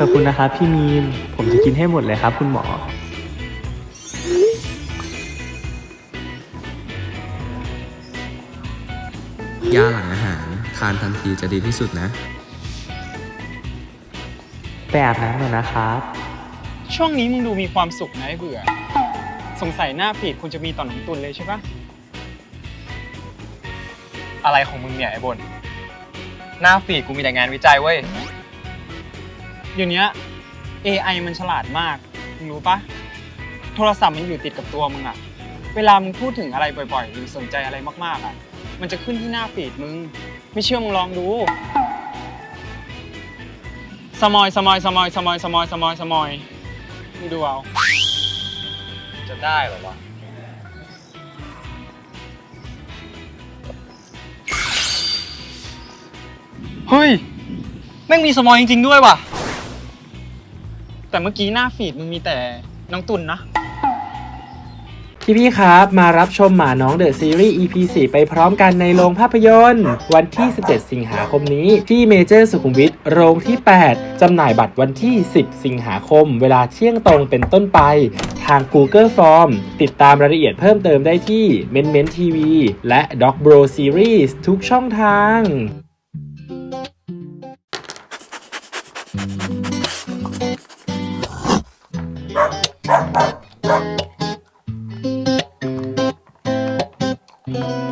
ขอบคุณนะครับพี่มีน ผมจะกินให้หมดเลยครับ คุณหมอ ยาหลังอาหารทานทันทีจะดีที่สุดนะ ไปอาบน้ำก่อนนะครับ ช่วงนี้มึงดูมีความสุขนะไอ้เบื่อ สงสัยหน้าฟีดคุณจะมีต่อน้องตุนเลยใช่ปะอะไรของมึงเนี่ยไอ้บน หน้าฟีดกูมีแต่งานวิจัยเว้ย เดี๋ยวนี้ AI มันฉลาดมากมึงรู้ปะโทรศัพท์มันอยู่ติดกับตัวมึงอะเวลามึงพูดถึงอะไรบ่อยๆหรือสนใจอะไรมากๆอะมันจะขึ้นที่หน้าฟีดมึง ไม่เชื่อมึงลองดูสมอยสมอยสมอยสมอยสมอยสมอยสมอยมึงดูเอาจะได้เหรอวะเฮ้ยแม่งมีสมอยจริงๆด้วยว่ะ แต่เมื่อกี้หน้าฟีดมึงมีแต่น้องตุนนะ พี่พี่ครับ มารับชมหมาน้องเดอะซีรีส์ EP 4 ไปพร้อมกันในโรงภาพยนตร์ วันที่ 17 สิงหาคมนี้ ที่เมเจอร์สุขุมวิทโรงที่ 8 จำหน่ายบัตรวันที่ 10 สิงหาคม เวลาเที่ยงตรงเป็นต้นไป ทาง Google Form ติดตามรายละเอียดเพิ่มเติมได้ที่ m e n m e n TV และ Dog Bro Series ทุกช่องทาง